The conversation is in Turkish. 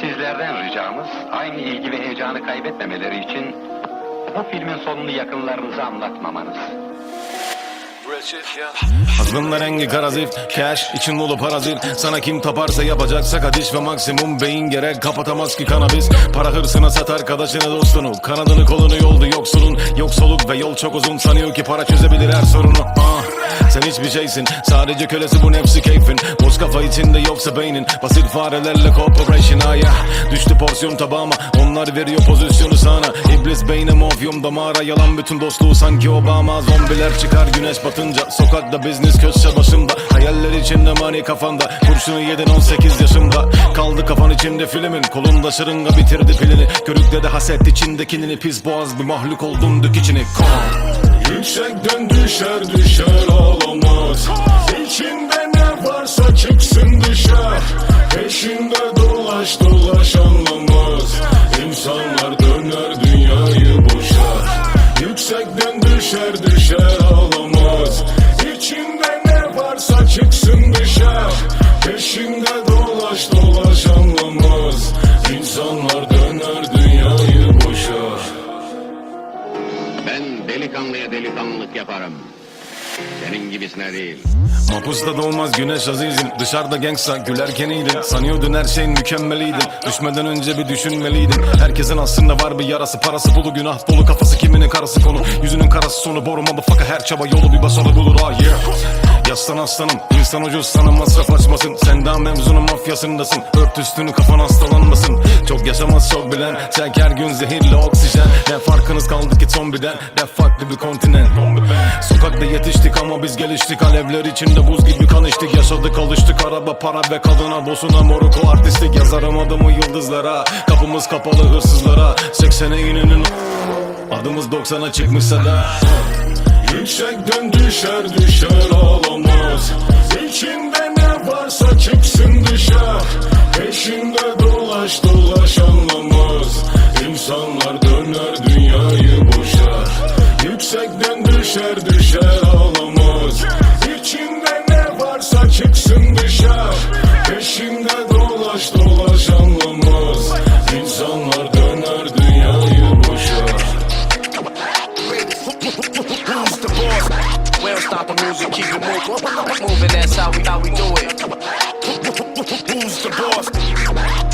Sizlerden ricamız aynı ilgi ve heyecanı kaybetmemeleri için bu filmin sonunu yakınlarınıza anlatmamanız. Azgınla rengi karazif Cash için dolu parazit. Sana kim taparsa yapacaksa kadiş ve maksimum beyin gerek Kapatamaz ki kanabis Para hırsına sat arkadaşını dostunu. Kanadını kolunu yoldu yoksulun. Yok soluk ve yol çok uzun. Sanıyor ki para çözebilir her sorunu. Ah. Sen hiçbir şeysin. Sadece kölesi bu nefsi keyfin. Boz kafa içinde yoksa beynin. Basit farelerle cooperation ah yeah. Düştü porsiyon tabağıma. Onlar veriyor pozisyonu sana İblis beyne damara Yalan bütün dostluğu. Sanki Obama Zombiler çıkar güneş batınca. Sokakta business köşe başımda. Hayaller içinde mani kafanda Kurşunu yedin 18 yaşımda. Kaldı kafan içinde filmin. Kolunda şırınga bitirdi pilini. Körükte de haset içindekini Pis boğaz bir mahluk oldum dük içini. Kon Yüksekten düşer düşer ağlamaz İçinde Düşer düşer ağlamaz. İçinde ne varsa çıksın dışarı. Peşinde dolaş dolaş anlamaz. İnsanlar döner dünyayı boşar. Ben delikanlıya delikanlılık yaparım. Senin gibisine değil. Mapusta doğmaz güneş azizim. Dışarıda gangsta gülerken iyiydin Sanıyordun her şeyin mükemmeliydin Düşmeden önce bir düşünmeliydin. Herkesin aslında var bir yarası Parası dolu günah dolu. Kafası kiminin karası konu. Yüzünün karası sonu. Boru motherfucker Her çaba yolu. Bir başarı bulur. Ah yeah Yaslan aslanım insan ucuz sana masraf açmasın. Sen daha mevzunun mafyasındasın Ört üstünü kafan hastalanmasın. Çok yaşamaz çok bilen Çek her gün zehirli oksijen. Ne farkınız kaldı ki zombiden Ne farklı bir kontinent? Sokakta yetiştik ama biz geliştik. Alevler içinde buz gibi kan içtik. Yaşadık alıştık. Araba para ve kadına Bosuna moruk. O artistik Yazarım adımı yıldızlara. Kapımız kapalı hırsızlara. 80'e inenin Adımız 90'a çıkmışsa da Yüksekten düşer düşer ağlamaz. İçinde ne varsa çıksın dışarı. Peşinde dolaş dolaş anlamaz. İnsanlar döner dünyayı boşar. Yüksekten düşer düşer ağlamaz stop the music, keep it moving. Moving, that's how we how we do it. Who's the boss?